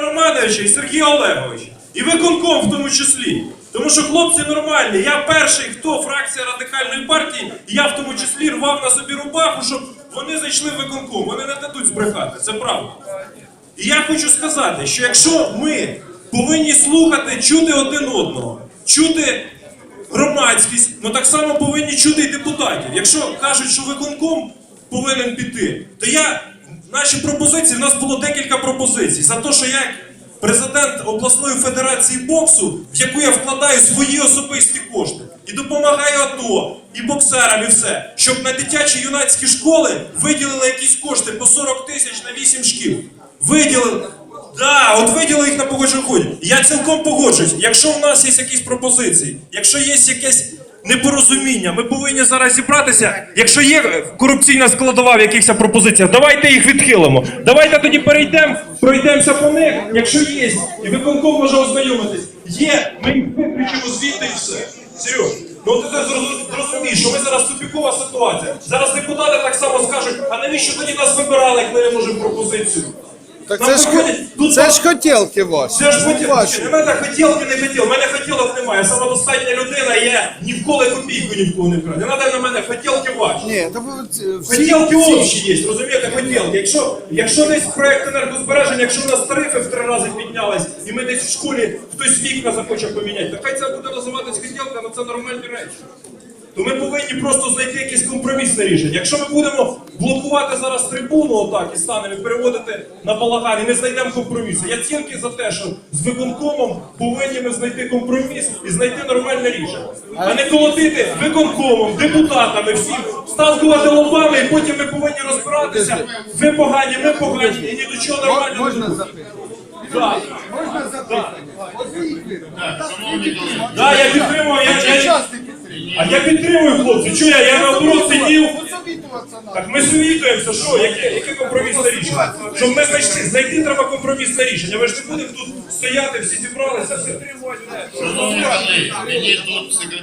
Романовича і Сергія Олеговича. І виконком в тому числі. Тому що хлопці нормальні. Я перший, хто фракція радикальної партії, і я в тому числі рвав на собі рубаху, щоб вони зайшли в виконком. Вони не дадуть збрехати, це правда. І я хочу сказати, що якщо ми повинні слухати, чути один одного, чути громадськість, ну так само повинні чути і депутатів. Якщо кажуть, що виконком повинен піти, то я наші пропозиції, в нас було декілька пропозицій за те, що я як президент обласної федерації боксу, в яку я вкладаю свої особисті кошти, і допомагаю АТО, і боксерам, і все, щоб на дитячі юнацькі школи виділили якісь кошти по 40 тисяч на 8 шкіл. Виділили. Да, от виділи їх на погоджу ході. Я цілком погоджуюсь. Якщо в нас є якісь пропозиції, якщо є якесь непорозуміння, ми повинні зараз зібратися. Якщо є корупційна складова в якихось пропозиціях, давайте їх відхилимо. Давайте тоді перейдемо, пройдемося по них. Якщо є, і виконком може ознайомитись. Є, ми їх виключимо звідти і все. Серйозно. Ну ти зрозумієш, що ми зараз тупікова ситуація. Зараз депутати так само скажуть, а навіщо тоді нас вибирали, як ми не можемо пропозицію? Так це ж, тут це ж хотілки ваші. це ж хотів. Ваші. У мене хотілки не хотів. У мене хотілок немає. Я самодостатня людина, я ніколи копійку ні в кого не крав. Не треба на мене хотілки ваші. Ні, то ви всі, Хотілки общі є, розумієте, хотілки. Якщо, якщо десь проект енергозбереження, якщо у нас тарифи в три рази піднялись, і ми десь в школі хтось вікна захоче поміняти, то хай це буде називатись хотілка, але це нормальні речі. То ми повинні просто знайти якесь компромісне рішення. Якщо ми будемо блокувати зараз трибуну отак і станемо і переводити на балаган і не знайдемо компромісу. Я тільки за те, що з виконкомом повинні ми знайти компроміс і знайти нормальне рішення. А не колотити виконкомом, депутатами, всім, сталкувати лобами, і потім ми повинні розбиратися. Ви погані, ми погані, і ні до чого нормально не Можна буде. запитати? Можна вибрали. Да, я підтримую, я, я. А я підтримую хлопці. Чого я, я наоборот сидів. Так ми совітуємося, що, яке, яке компромісне рішення? Щоб ми знайшли, знайти треба компромісне рішення. Ми ж не будемо тут стояти, всі зібралися, все тримувати. Шановні мені тут секретар